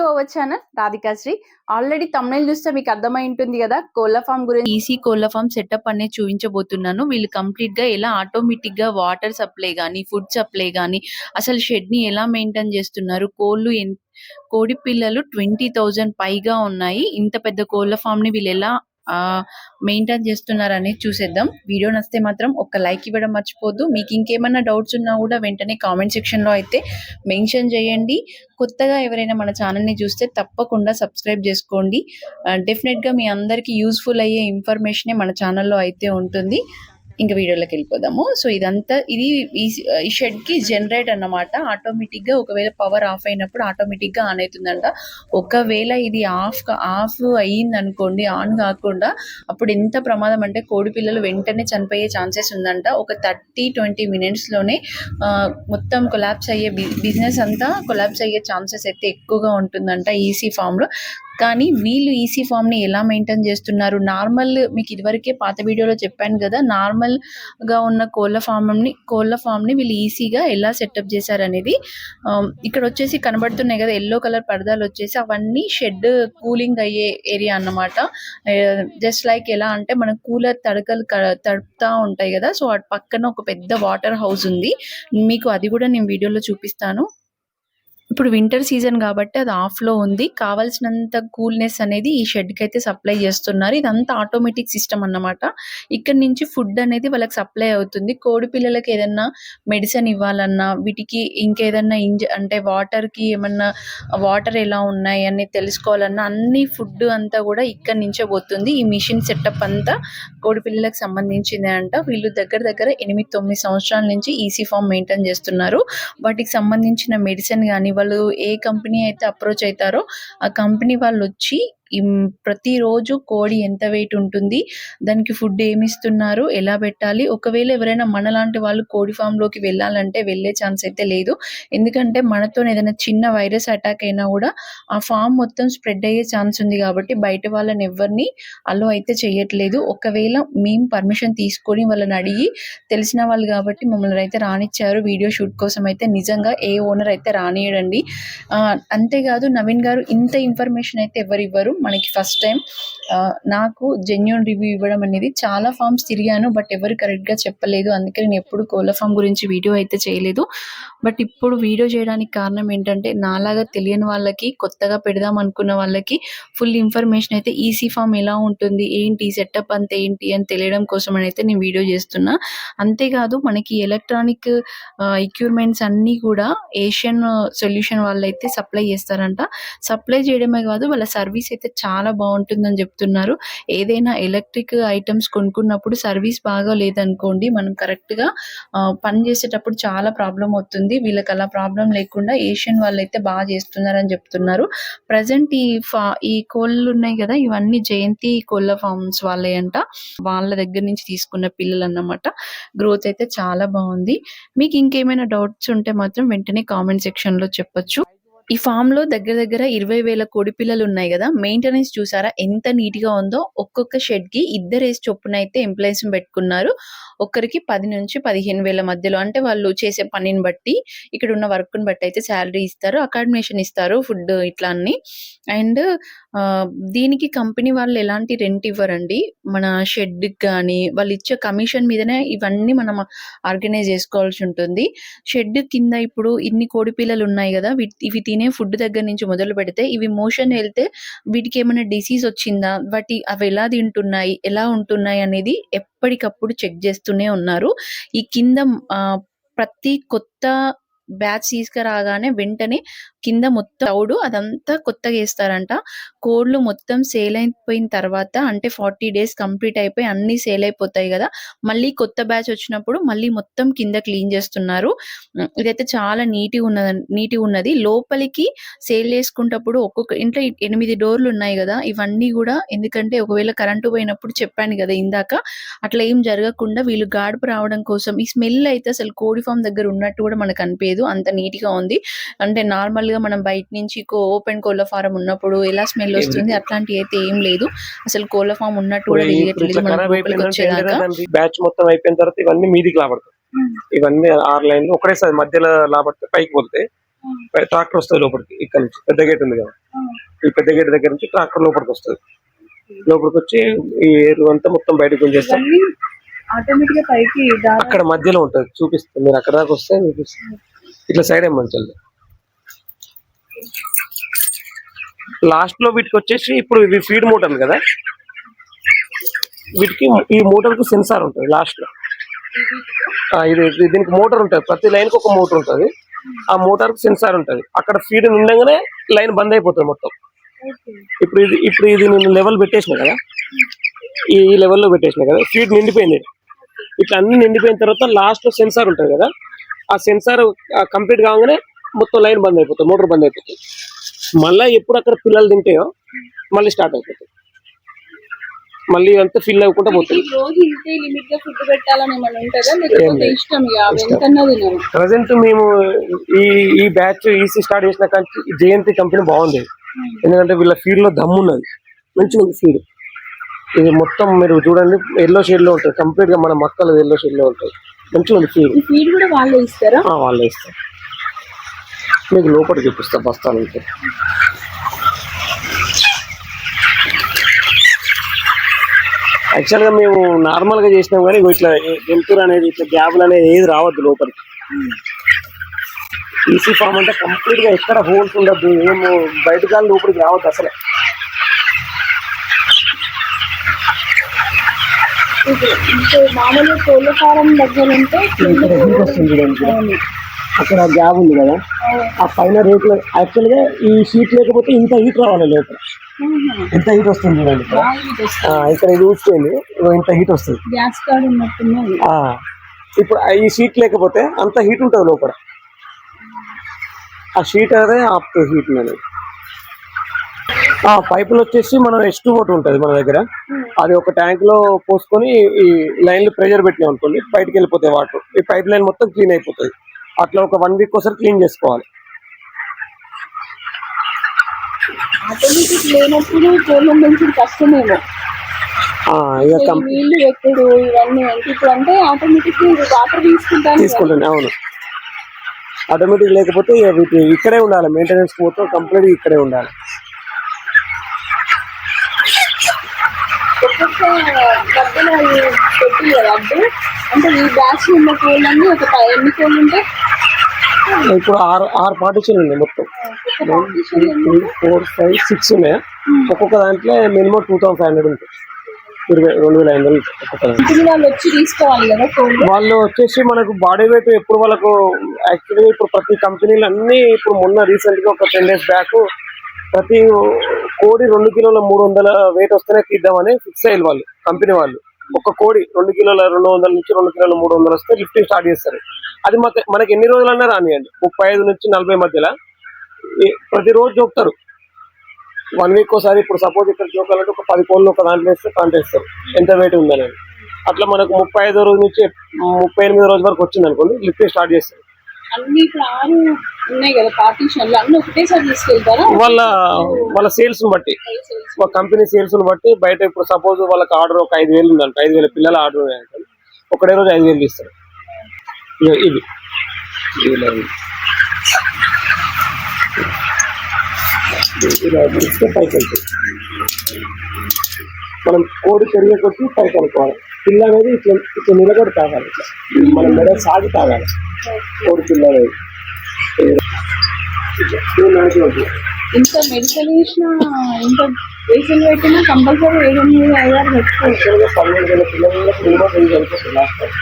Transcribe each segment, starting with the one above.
To our channel Radhikasri already తమిళ చూస్తే మీకు అర్థమై ఉంటుంది కదా కోళ్ళ ఫామ్ గురించి. ఈసీ కోళ్ళ ఫామ్ సెటప్ అనేది చూపించబోతున్నాను. వీళ్ళు కంప్లీట్గా ఎలా ఆటోమేటిక్గా వాటర్ సప్లై గానీ ఫుడ్ సప్లై గానీ అసలు షెడ్ని ఎలా మెయింటైన్ చేస్తున్నారు? కోళ్ళు కోడి పిల్లలు ట్వంటీ థౌజండ్ పైగా ఉన్నాయి. ఇంత పెద్ద కోళ్ళ ఫామ్ని వీళ్ళు ఎలా మెయింటైన్ చేస్తున్నారని చూసేద్దాం. వీడియో నచ్చితే మాత్రం ఒక లైక్ ఇవ్వడం మర్చిపోద్దు. మీకు ఇంకేమైనా డౌట్స్ ఉన్నా కూడా వెంటనే కామెంట్ సెక్షన్లో అయితే మెన్షన్ చేయండి. కొత్తగా ఎవరైనా మన ఛానల్ని చూస్తే తప్పకుండా సబ్స్క్రైబ్ చేసుకోండి. డెఫినెట్గా మీ అందరికీ యూస్ఫుల్ అయ్యే ఇన్ఫర్మేషనే మన ఛానల్లో అయితే ఉంటుంది. ఇంకా వీడియోలోకి వెళ్ళిపోదాము. సో ఇదంతా ఇది ఈ- ఈ షెడ్కి జనరేట్ అన్నమాట. ఆటోమేటిక్గా ఒకవేళ పవర్ ఆఫ్ అయినప్పుడు ఆటోమేటిక్గా ఆన్ అవుతుందంట. ఒకవేళ ఇది ఆఫ్ ఆఫ్ అయ్యింది అనుకోండి ఆన్ కాకుండా అప్పుడు ఎంత ప్రమాదం అంటే కోడి పిల్లలు వెంటనే చనిపోయే ఛాన్సెస్ ఉందంట. ఒక థర్టీ ట్వంటీ మినిట్స్లోనే మొత్తం కొలాప్స్ అయ్యే బిజినెస్ అంతా కొలాప్స్ అయ్యే ఛాన్సెస్ అయితే ఎక్కువగా ఉంటుందంట ఈసీ ఫామ్లో. కానీ వీళ్ళు ఈసీ ఫామ్ని ఎలా మెయింటైన్ చేస్తున్నారు? నార్మల్ మీకు ఇదివరకే పాత వీడియోలో చెప్పాను కదా నార్మల్గా ఉన్న కోళ్ళ ఫామ్ని కోళ్ళ ఫామ్ని వీళ్ళు ఈజీగా ఎలా సెటప్ చేశారు అనేది ఇక్కడ వచ్చేసి కనబడుతున్నాయి కదా ఎల్లో కలర్ పరదాలు వచ్చేసి అవన్నీ షెడ్ కూలింగ్ అయ్యే ఏరియా అన్నమాట. జస్ట్ లైక్ ఎలా అంటే మన కూలర్ తడకలు తడుపుతా ఉంటాయి కదా సో అటు పక్కన ఒక పెద్ద వాటర్ హౌస్ ఉంది. మీకు అది కూడా నేను వీడియోలో చూపిస్తాను. ఇప్పుడు వింటర్ సీజన్ కాబట్టి అది ఆఫ్లో ఉంది. కావాల్సినంత కూల్నెస్ అనేది ఈ షెడ్కి అయితే సప్లై చేస్తున్నారు. ఇదంతా ఆటోమేటిక్ సిస్టమ్ అన్నమాట. ఇక్కడ నుంచి ఫుడ్ అనేది వాళ్ళకి సప్లై అవుతుంది. కోడి పిల్లలకి ఏదన్నా మెడిసిన్ ఇవ్వాలన్నా వీటికి ఇంకేదన్నా ఇంజ అంటే వాటర్కి ఏమన్నా వాటర్ ఎలా ఉన్నాయి అని తెలుసుకోవాలన్నా అన్ని ఫుడ్ అంతా కూడా ఇక్కడ నుంచే పోతుంది. ఈ మిషన్ సెటప్ అంతా కోడి పిల్లలకు సంబంధించింది అంట. వీళ్ళు దగ్గర దగ్గర ఎనిమిది తొమ్మిది సంవత్సరాల నుంచి ఈసీ ఫామ్ మెయింటైన్ చేస్తున్నారు. వాటికి సంబంధించిన మెడిసిన్ కానీ వాళ్ళు ఏ కంపెనీ అయితే అప్రోచ్ అవుతారో ఆ కంపెనీ వాళ్ళు వచ్చి ప్రతిరోజు కోడి ఎంత వెయిట్ ఉంటుంది దానికి ఫుడ్ ఏమి ఇస్తున్నారు ఎలా పెట్టాలి ఒకవేళ ఎవరైనా మనలాంటి వాళ్ళు కోడి ఫామ్లోకి వెళ్ళాలంటే వెళ్ళే ఛాన్స్ అయితే లేదు. ఎందుకంటే మనతో ఏదైనా చిన్న వైరస్ అటాక్ అయినా కూడా ఆ ఫామ్ మొత్తం స్ప్రెడ్ అయ్యే ఛాన్స్ ఉంది కాబట్టి బయట వాళ్ళని ఎవరిని అలో అయితే చేయట్లేదు ఒకవేళ మేము పర్మిషన్ తీసుకొని వాళ్ళని అడిగి తెలిసిన వాళ్ళు కాబట్టి మమ్మల్ని అయితే రానిచ్చారు. వీడియో షూట్ కోసం అయితే నిజంగా ఏ ఓనర్ అయితే రానియడండి. అంతేకాదు నవీన్ గారు ఇంత ఇన్ఫర్మేషన్ అయితే ఎవరు ఇవ్వరు మనకి ఫస్ట్ టైం నాకు జెన్యున్ రివ్యూ ఇవ్వడం అనేది చాలా ఫామ్స్ తిరిగాను బట్ ఎవరు కరెక్ట్గా చెప్పలేదు. అందుకే నేను ఎప్పుడు కోళ్ళ ఫామ్ గురించి వీడియో అయితే చేయలేదు. బట్ ఇప్పుడు వీడియో చేయడానికి కారణం ఏంటంటే నాలాగా తెలియని వాళ్ళకి కొత్తగా పెడదాం అనుకున్న వాళ్ళకి ఫుల్ ఇన్ఫర్మేషన్ అయితే ఈసీ ఫామ్ ఎలా ఉంటుంది ఏంటి సెటప్ అంత ఏంటి అని తెలియడం కోసం అని అయితే నేను వీడియో చేస్తున్నా. అంతేకాదు మనకి ఎలక్ట్రానిక్ ఎక్విప్మెంట్స్ అన్నీ కూడా ఏషియన్ సొల్యూషన్ వాళ్ళు అయితే సప్లై చేస్తారంట. సప్లై చేయడమే కాదు వాళ్ళ సర్వీస్ అయితే చాలా బాగుంటుందని చెప్తున్నారు. ఏదైనా ఎలక్ట్రిక్ ఐటమ్స్ కొనుక్కున్నప్పుడు సర్వీస్ బాగా లేదనుకోండి మనం కరెక్ట్గా పని చేసేటప్పుడు చాలా ప్రాబ్లం అవుతుంది. వీళ్ళకి అలా ప్రాబ్లం లేకుండా ఏషియన్ వాళ్ళు అయితే బాగా చేస్తున్నారని చెప్తున్నారు. ప్రజెంట్ ఈ ఫా ఈ కోళ్ళు ఉన్నాయి కదా ఇవన్నీ జయంతి కోళ్ళ ఫార్మ్స్ వాళ్ళే అంట. వాళ్ళ దగ్గర నుంచి తీసుకున్న పిల్లలు అన్నమాట గ్రోత్ అయితే చాలా బాగుంది. మీకు ఇంకేమైనా డౌట్స్ ఉంటే మాత్రం వెంటనే కామెంట్ సెక్షన్లో చెప్పొచ్చు. ఈ ఫామ్లో దగ్గర దగ్గర ఇరవై వేల కోడి పిల్లలు ఉన్నాయి కదా మెయింటెనెన్స్ చూసారా? ఎంత నీట్గా ఉందో. ఒక్కొక్క షెడ్కి ఇద్దరు వేసి చొప్పున అయితే ఎంప్లాయీస్ పెట్టుకున్నారు. ఒక్కరికి పది నుంచి పదిహేను వేల మధ్యలో. అంటే వాళ్ళు చేసే పనిని బట్టి ఇక్కడ ఉన్న వర్క్ని బట్టి అయితే శాలరీ ఇస్తారు అకామిడేషన్ ఇస్తారు ఫుడ్ ఇట్లా అన్ని. అండ్ దీనికి కంపెనీ వాళ్ళు ఎలాంటి రెంట్ ఇవ్వరండి? మన షెడ్ కానీ వాళ్ళు ఇచ్చే కమిషన్ మీదనే ఇవన్నీ మనం ఆర్గనైజ్ చేసుకోవాల్సి ఉంటుంది. షెడ్ కింద ఇప్పుడు ఇన్ని కోడి పిల్లలు ఉన్నాయి కదా ఇవి తినే ఫుడ్ దగ్గర నుంచి మొదలు పెడితే ఇవి మోషన్ వెళ్తే వీటికి ఏమైనా డిసీజ్ వచ్చిందా? వాటి అవి ఎలా తింటున్నాయి? ఎలా ఉంటున్నాయి అనేది ఎప్పటికప్పుడు చెక్ చేస్తూనే ఉన్నారు. ఈ కింద ప్రతి కొత్త బ్యాచ్ తీసుకురాగానే వెంటనే కింద మొత్తం తౌడు అదంతా కొత్తగా వేస్తారంట. కోళ్ళు మొత్తం సేల్ అయిపోయిన తర్వాత అంటే ఫార్టీ డేస్ కంప్లీట్ అయిపోయి అన్ని సేల్ అయిపోతాయి కదా. మళ్ళీ కొత్త బ్యాచ్ వచ్చినప్పుడు మళ్ళీ మొత్తం కింద క్లీన్ చేస్తున్నారు. ఇదైతే చాలా నీటి ఉన్నది నీటి ఉన్నది. లోపలికి సేల్ చేసుకుంటప్పుడు ఒక్కొక్క ఇంట్లో ఎనిమిది డోర్లు ఉన్నాయి కదా. ఇవన్నీ కూడా ఎందుకంటే ఒకవేళ కరెంటు పోయినప్పుడు చెప్పాను కదా ఇందాక. అట్లా ఏం జరగకుండా వీళ్ళు గాడుపు రావడం కోసం ఈ స్మెల్ అయితే అసలు కోడి ఫామ్ దగ్గర ఉన్నట్టు కూడా మనకు అనిపించదు అంత నీట్గా ఉంది. అంటే నార్మల్గా మనం బయట నుంచి ఓపెన్ కోళ్ళ ఫారం ఉన్నప్పుడు ఎలా స్మెల్ వస్తుంది అట్లాంటి అయితే ఏం లేదు. అసలు కోళ్ళ ఫామ్ ఉన్నట్టు కూడా తెలియట్లేదు మనం లోపలికి వచ్చేదాకా బ్యాచ్ మొత్తం అయిపోయిన తర్వాత ఇవన్నీ మీదికి లాబడతాయి. ఇవన్నీ ఆరు లైన్లు ఒకటేసారి మధ్యలో లాబడితే పైకి పోతాయి. ట్రాక్టర్ వస్తుంది లోపలికి ఇక్కడ నుంచి. పెద్ద గేట్ ఉంది కదా. ఈ పెద్ద గేట్ దగ్గర నుంచి ట్రాక్టర్ లోపలికి వస్తుంది. లోపలికి వచ్చి ఈ ఎరువు అంతా మొత్తం బయటకు గుంజేస్తాం అక్కడ మధ్యలో ఉంటుంది. చూపిస్తుంది మీరు అక్కడ దాకా వస్తే చూపిస్తుంది ఇట్లా సైడ్ మంచి లాస్ట్లో వీటికి వచ్చేసి ఇప్పుడు ఇవి ఫీడ్ మోటార్ కదా? వీటికి ఈ మోటార్కు సెన్సార్ ఉంటుంది లాస్ట్లో. ఇది దీనికి మోటార్ ఉంటుంది. ప్రతి లైన్కి ఒక మోటార్ ఉంటుంది. ఆ మోటార్కి సెన్సార్ ఉంటుంది. అక్కడ ఫీడ్ నిండగానే లైన్ బంద్ అయిపోతుంది మొత్తం. ఇప్పుడు ఇది ఇప్పుడు ఇది నేను లెవెల్ పెట్టేసిన కదా? ఈ లెవెల్లో పెట్టేసిన కదా? ఫీడ్ నిండిపోయింది. ఇట్లా అన్ని నిండిపోయిన తర్వాత లాస్ట్లో సెన్సార్ ఉంటుంది కదా? ఆ సెన్సార్ కంప్లీట్ కాగానే మొత్తం లైన్ బంద్ అయిపోతుంది మోటార్ బంద్ అయిపోతుంది. మళ్ళీ ఎప్పుడు అక్కడ పిల్లలు తింటాయో మళ్ళీ స్టార్ట్ అయిపోతుంది. మళ్ళీ అంతా ఫిల్ అవ్వకుండా పోతుంది. ప్రజెంట్ మేము ఈ ఈ బ్యాచ్ ఈసీ స్టార్ట్ చేసిన కానీ జయంతి కంపెనీ బాగుంది. ఎందుకంటే వీళ్ళ ఫీల్డ్లో దమ్ము ఉన్నది. మంచిగా ఉంది ఫీడ్ ఇది మొత్తం మీరు చూడండి ఎల్లో షేడ్లో ఉంటుంది. కంప్లీట్గా మన మక్కలు ఎల్లో షేడ్లో ఉంటుంది మంచిగా ఫీడ్. ఫీడ్ కూడా వాళ్ళే ఇస్తారా? వాళ్ళే ఇస్తారు. మీకు లోపల చూపిస్తా బస్తాలు ఉంటాయి యాక్చువల్గా మేము నార్మల్గా చేసినాం కానీ ఇట్లా వెళ్తురు అనేది ఇట్లా గ్యాప్లు అనేది ఏది రావద్దు లోపలికి. ఈసీ ఫామ్ అంటే కంప్లీట్గా ఎక్కడ హోల్స్ ఉండద్దు ఏమో బయట గాలి లోపలికి రావద్దు అసలే. మామూలు కోళ్ళ ఫారం దగ్గర ఉంటే చూడండి. అక్కడ గ్యాప్ ఉంది కదా. ఆ పైన రేట్లు యాక్చువల్గా ఈ షీట్ లేకపోతే ఇంత హీట్ రావాలి లోపల. ఎంత హీట్ వస్తుంది చూడండి ఇక్కడ. ఇది ఊసిపోయింది ఇంత హీట్ వస్తుంది. గ్యాస్ ఇప్పుడు ఈ షీట్ లేకపోతే అంత హీట్ ఉంటుంది లోపల. ఆ షీట్ అదే ఆపుతుంది హీట్ అనేది. ఆ పైపులు వచ్చేసి మనం ఎస్ టూ ఒకటి ఉంటుంది మన దగ్గర. అది ఒక ట్యాంక్లో పోసుకొని ఈ లైన్లు ప్రెషర్ పెట్టినాం అనుకోండి బయటికి వెళ్ళిపోతాయి వాటర్. ఈ పైప్ లైన్ మొత్తం క్లీన్ అయిపోతుంది. అట్లా ఒక వన్ వీక్ ఒకసారి క్లీన్ చేసుకోవాలి. ఆటోమేటిక్ లేనప్పుడు కోళ్ళ నుంచి కష్టమేమో. ఆ, ఇక ఈ కం- నీళ్ళు ఎప్పుడు ఇవన్నీ అంటే ఇప్పుడు అంటే ఆటోమేటిక్ వాటర్ తీసుకుంటాను తీసుకుంటాను అవును. ఆటోమేటిక్ లేకపోతే వీటి ఇక్కడే ఉండాలి. మెయింటెనెన్స్ మొత్తం కంప్లీట్ ఇక్కడే ఉండాలి. ఒక్కొక్క కదా అంటే ఈ బ్యాచ్ ఉన్న కోళ్ళన్నీ ఒక ఎన్ని కోళ్ళు ఉంటాయి ఇప్పుడు ఆరు ఆరు పార్టీషన్ ఉన్నాయి మొత్తం. partition ఎన్ని? త్రీ ఫోర్ ఫైవ్ సిక్స్ ఉన్నాయి. ఒక్కొక్క దాంట్లో minimum two thousand five hundred ఉంటుంది ఇరవై రెండు వేల ఐదు వందలు ఒక్కొక్క వాళ్ళు వచ్చి తీసుకోవాలి కదా వాళ్ళు వచ్చేసి మనకు బాడీ వెయిట్ ఎప్పుడు వాళ్ళకు యాక్చువల్గా ఇప్పుడు ప్రతి కంపెనీలు అన్ని ఇప్పుడు మొన్న రీసెంట్గా ఒక టెన్ డేస్ బ్యాక్ ప్రతి కోడి రెండు కిలోల మూడు వందల వెయిట్ వస్తేనే తీద్దామని ఫిక్స్ అయ్యారు వాళ్ళు కంపెనీ వాళ్ళు. ఒక కోడి రెండు కిలోల రెండు వందల నుంచి రెండు కిలోల మూడు వందలు వస్తే లిఫ్టింగ్ స్టార్ట్ చేస్తారు. అది మాకు మనకి ఎన్ని రోజులన్నా రానియండి ముప్పై ఐదు నుంచి నలభై మధ్యలో. ప్రతిరోజు చూపుతారు వన్ వీక్ ఒకసారి ఇప్పుడు సపోజ్ ఇక్కడ చూపాలంటే ఒక పది కోళ్ళు ఒక దాంట్లో వేస్తే కాంటేస్తారు ఎంత వెయిట్ ఉందనేది. అట్లా మనకు ముప్పై ఐదో రోజు నుంచి ముప్పై ఎనిమిదో రోజు వరకు వచ్చింది అనుకోండి లిఫ్టింగ్ స్టార్ట్ చేస్తారు. అన్ని ఇప్పుడు ఆరు ఉన్నాయి కదా పార్టీషన్లు అన్ని ఒకటేసారి తీసుకెళ్తారా? వాళ్ళ వాళ్ళ సేల్స్ బట్టి కంపెనీ సేల్స్ బట్టి బయట ఇప్పుడు సపోజ్ వాళ్ళకి ఆర్డర్ ఒక ఐదు వేలు ఉందంట ఐదు వేల పిల్లల ఆర్డర్ ఉన్నాయంట ఒకటే రోజు ఐదు వేలు ఇస్తారు. ఇది ఇలా పైకి వెళ్తుంది మనం కోడి పెరిగే కొట్టి పైకి అనుకోవాలి. పిల్ల అనేది ఇట్లా ఇట్లా నిలబడి తాగాలి. ఇట్లా మనం మెడ సాగి తాగాలి. కోడి పిల్ల అనేది. ఇంత మెడిసిన్ ఇంత వేసిన పెట్టినా కంపల్సరీ ఏడు ఎనిమిది ఐదారు పెట్టుకోవాలి. యాక్చువల్గా పన్నెండు వేల పిల్లలు కూడా మినిమం వెయ్యి చనిపోతుంది లాస్ట్ టైం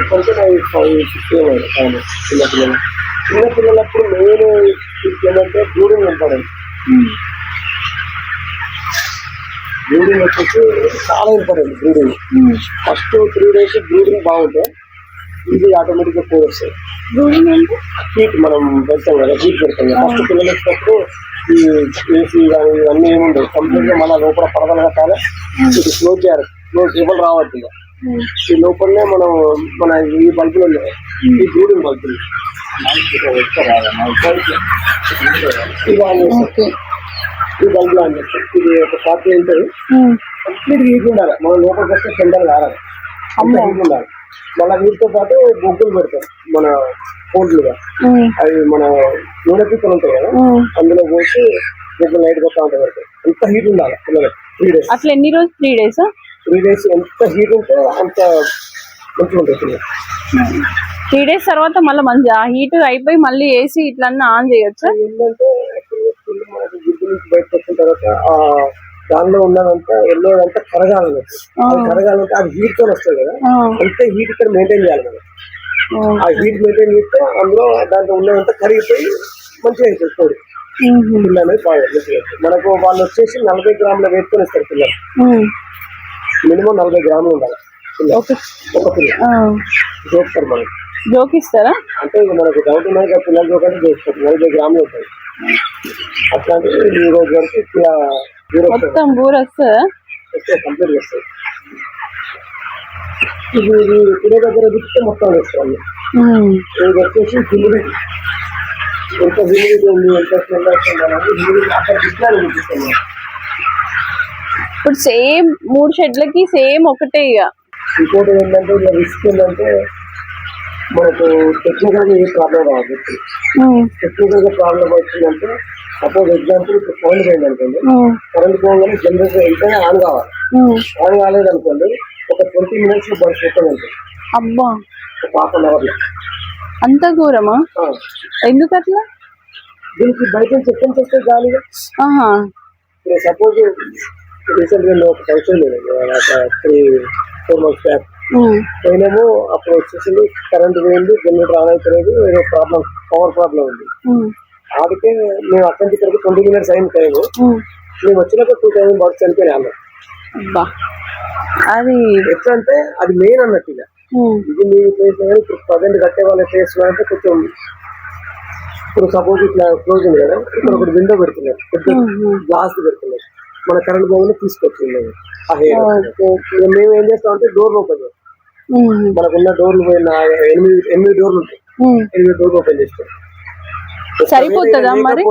ఇప్పటికే నాకు ఫైవ్ సిక్స్ అవును చిన్న పిల్లలు. చిన్న పిల్లలప్పుడు మెయిన్ ఏంటంటే బ్రూడింగ్ ఇంపార్టెంట్ బ్రూడింగ్ వచ్చేసి చాలా important brooding first three days brooding బాగుంటే ఇది ఆటోమేటిక్గా కోడ్ వస్తాయి బ్రూడింగ్ అంటే హీట్ మనం పెడతాం కదా హీట్ పెడతాం కదా. ఫస్ట్ పిల్లలు వచ్చినప్పుడు ఈ ఏసీ కానీ ఇవన్నీ ఏముండవు కంప్లీట్గా మన లోపల పడదలు కట్టాలి ఇది క్లోజ్ చేయాలి. క్లోజ్ ఎవరు రావద్దు ఇక. ఈ లోపలనే మనం మన ఈ బల్బులు ఉన్నాయి ఈ బ్రూడింగ్ బల్బులు ఓకే ఈ బల్బులు ఆన్ చేస్తాం ఇది ఒక ఫార్టీ ఉంటుంది. కంప్లీట్ హీట్ ఉండాలి. మనం లోపలికి వస్తే సెంటర్ కావాలి అంత హీట్ ఉండాలి. మళ్ళీ వీటితో పాటు బొగ్గులు పెడతాం మన కోల్డ్లుగా అవి మన నూనె పిక్కలు ఉంటాయి కదా. అందులో పోసి దీంట్లో లైట్ కొత్తా ఉంటుంది వరకు ఎంత హీట్ ఉండాలి పిల్లలకి. త్రీ డేస్ అట్లా ఎన్ని రోజులు త్రీ డేస్ త్రీ డేస్ ఎంత హీట్ ఉంటే అంత మంచిగా ఉంటుంది త్రీ డేస్ తర్వాత మళ్ళీ మంచి ఆ హీట్ అయిపోయి మళ్ళీ ఏసీ ఇట్లా ఆన్ చేయొచ్చు? ఏంటంటే పిల్లలు మనకి గుడ్డు నుంచి బయటకు వచ్చిన తర్వాత ఆ దానిలో ఉన్నదంతా ఎల్లో అంతా అది కరగాలంటే అది హీట్తో వస్తుంది కదా. అంతే హీట్ ఇక్కడ మెయింటైన్ చేయాలి మనం? ఆ హీట్ మెయింటైన్ చేస్తే అందులో దాంట్లో ఉన్నదంతా కరిగిపోయి మంచిగా అవుతుంది కోడి పిల్ల అనేది. మనకు వాళ్ళు వచ్చేసి నలభై గ్రాముల వేసుకొని ఇస్తారు పిల్లలు. మినిమం నలభై గ్రాములు ఉండాలి ఒక పిల్ల. చూస్తారు మనకి. జోకిస్తారా అంటే మనకు డౌట్ ఉన్నది పిల్లలు చూడండి చూస్తారు నలభై గ్రాములు ఉంటాయి. అట్లాంటివి ఈ రోజు వరకు ఇట్లా మొత్తం బూర వస్తుందా కంప్లీట్ ఇది దగ్గర మొత్తం వేస్తాం ఇది వచ్చేసి హ్యూమిడిటీ ఎంత ఉంది ఎంత అక్కడ డిస్ప్లే ఇప్పుడు సేమ్ మూడు షెడ్లకి సేమ్ ఒకటే ఇక. ఇంకోటి ఏంటంటే ఇలా రిస్క్ ఏంటంటే మనకు టెక్నికల్గా ఏ ప్రాబ్లం రాదు. టెక్నికల్గా ప్రాబ్లం వచ్చిందంటే సపోజ్ ఎగ్జాంపుల్ ఇప్పుడు ఫోన్ పోయింది అనుకోండి కరెంట్ పోగానే జనరేటర్ వెంటనే ఆన్ కావాలి. ఆన్ కాలేదు అనుకోండి ఒక ట్వంటీ మినిట్స్లో బస్ మొత్తం ఉంటుంది అబ్బా. ఒక హాఫ్ అన్ అవర్లో. అంత ఘోరమా. ఎందుకు అట్లా? దీనికి బయట నుంచి ఎక్కడి గాలిగా ఆహా. ఇప్పుడు సపోజ్ రీసెంట్గా ఒక function three four months back పోయినాము అప్పుడు వచ్చేసి కరెంట్ పోయింది జనరేటర్ ఆన్ అయిపోలేదు ఏదో ప్రాబ్లం పవర్ ప్రాబ్లం ఉంది. అందుకే మేము అక్కడి నుంచి ఇక్కడికి ట్వంటీ మినిట్స్ అయిన టైం ఉమ్. మేము వచ్చినాక టూ టైం బాడీ చనిపోయినా అది ఎట్లా అంటే అది మెయిన్ అన్నట్టు ఇక. ఇది మీ ప్లేస్ ఇప్పుడు ప్రజెంట్ కట్టే వాళ్ళ ప్లేస్ అంటే కొంచెం ఇప్పుడు సపోజ్ ఇట్లా క్లోజ్ ఉంది కదా ఇక్కడ ఒకటి విండో పెడుతున్నారు. గ్లాస్ పెడుతున్నారు. మన కరెంట్ పోగానే తీసుకొచ్చింది. మేము ఏం చేస్తామంటే డోర్లు ఓపెన్ చేస్తాం. మనకున్న డోర్లు పోయిన ఎనిమిది ఎనిమిది డోర్లు ఉంటాయి. ఎనిమిది డోర్లు ఓపెన్ చేస్తాం సరిపోతుందా మరి?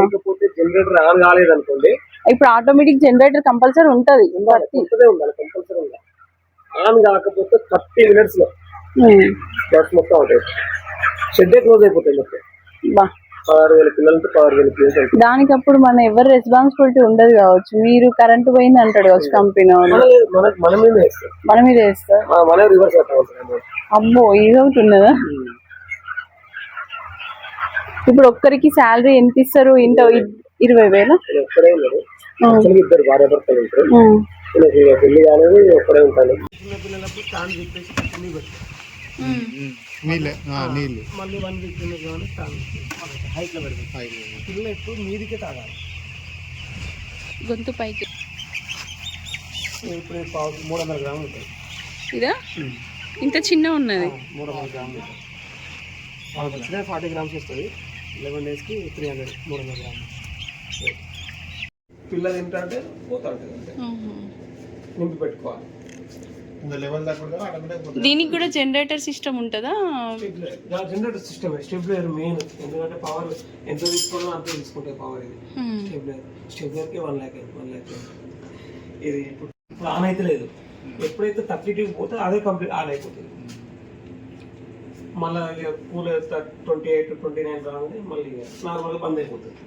లేకపోతే జనరేటర్ ఆన్ కాలేదు అనుకోండి ఇప్పుడు ఆటోమేటిక్ జనరేటర్ కంపల్సరీ ఉంటది ఉండాలి కంపల్సరీ ఉండాలి. ఆన్ కాకపోతే థర్టీ మినిట్స్లో మొత్తం అవుతాయి. షెడ్డే క్లోజ్ అయిపోతాయి మొత్తం. బా. పదహారు వేల పిల్లలతో పదహారు వేల పిల్లలు దానికి అప్పుడు మన ఎవరు రెస్పాన్సిబిలిటీ ఉండదు కావచ్చు. మీరు కరెంట్ పోయింది అంటాడు కావచ్చు కంపెనీ మన మీద వేస్తాం మన మీద వేస్తారు. మన- మనమే రివర్స్ అవుతా ఉంటాం అబ్బో ఇది ఒకటి ఉన్నదా? ఇప్పుడు ఒక్కరికి శాలరీ ఎంత ఇస్తారు? ఇంత ఇరవై వేల? ఒక్కడే అసలు ఇద్దరు భార్య భర్తలు ఉంటారు పెళ్ళి కాలేదు ఒక్కడే ఉంటాను చిన్న పిల్లలకు స్టాండ్ చెప్పేసి నీళ్ళే. మళ్ళీ వన్ వీక్ కానీ స్టాండ్ హైట్లో పెడతాం. పిల్ల ఎప్పుడు మీదికే తాగాలి. గొంతు పైకి. ఇప్పుడు పావు మూడు వందల గ్రాములు ఉంటాయి ఇదా? ఇంత చిన్న ఉన్నది. మూడు వందల గ్రాములు ఉంటాయి ఫార్టీ గ్రామ్స్ వస్తుంది. లెవెన్ డేస్కి త్రీ హండ్రెడ్ మూడు వందల గ్రాములు. పిల్లలు ఏంటంటే పోతా ఉంటుంది అంతే నింపి పెట్టుకోవాలి లెవెల్ దాకా కూడా ఆటోమేటిక్ పోతుంది. దీనికి కూడా జనరేటర్ సిస్టమ్ ఉంటుందా? జనరేటర్ సిస్టమ్ స్టెబ్లర్ మెయిన్ ఎందుకంటే పవర్ ఎంత తీసుకోవాలో అంత తీసుకుంటే పవర్ ఇది. స్టెబ్లర్ స్టెబ్లర్కి వన్ ల్యాక్ వన్ ల్యాక్ ఇది ఇప్పుడు ఆన్ అయితే లేదు. ఎప్పుడైతే థర్టీ టూ పోతే అదే కంప్లీట్ ఆన్ అయిపోతుంది. మళ్ళీ ఇక cool twenty eight twenty nine రాగానే మళ్ళీ నార్మల్గా బంద్ అయిపోతుంది.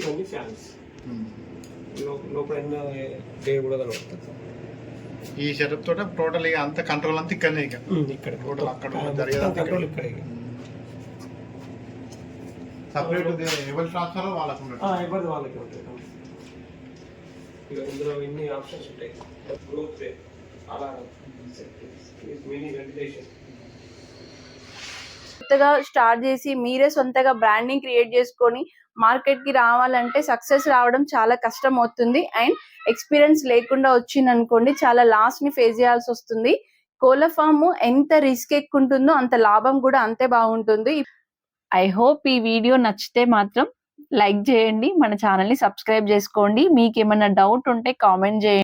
ఇవన్నీ ఫ్యాన్స్ ఉమ్. లోపల ఎన్నో డే కూడా కనబడుతుంది ఈ షరత్ తోట టోటల్ ఇక అంత కంట్రోల్ అంతా ఇక్కడనే ఇక. ఇక్కడ. టోటల్ అక్కడ జరిగేది కంట్రోల్ ఇక్కడ సపరేట్ ఎవరి ట్రాన్స్ఫర్ వాళ్ళకు ఎవరిది వాళ్ళకి ఉంటుంది ఇక ఇందులో ఎన్ని ఆప్షన్స్ ఉంటాయి. గ్రోత్ మినీ వెంటిలేషన్ కొత్తగా స్టార్ట్ చేసి మీరే సొంతగా బ్రాండింగ్ క్రియేట్ చేసుకొని మార్కెట్కి రావాలంటే సక్సెస్ రావడం చాలా కష్టం అవుతుంది అండ్ ఎక్స్పీరియన్స్ లేకుండా వచ్చింది అనుకోండి చాలా లాస్ని ఫేస్ చేయాల్సి వస్తుంది. కోళ్ళ ఫామ్ ఎంత రిస్క్ ఎక్కుంటుందో అంత లాభం కూడా అంతే బాగుంటుంది. ఐ హోప్ ఈ వీడియో నచ్చితే మాత్రం లైక్ చేయండి. మన ఛానల్ని సబ్స్క్రైబ్ చేసుకోండి. మీకు ఏమైనా డౌట్ ఉంటే కామెంట్ చేయండి.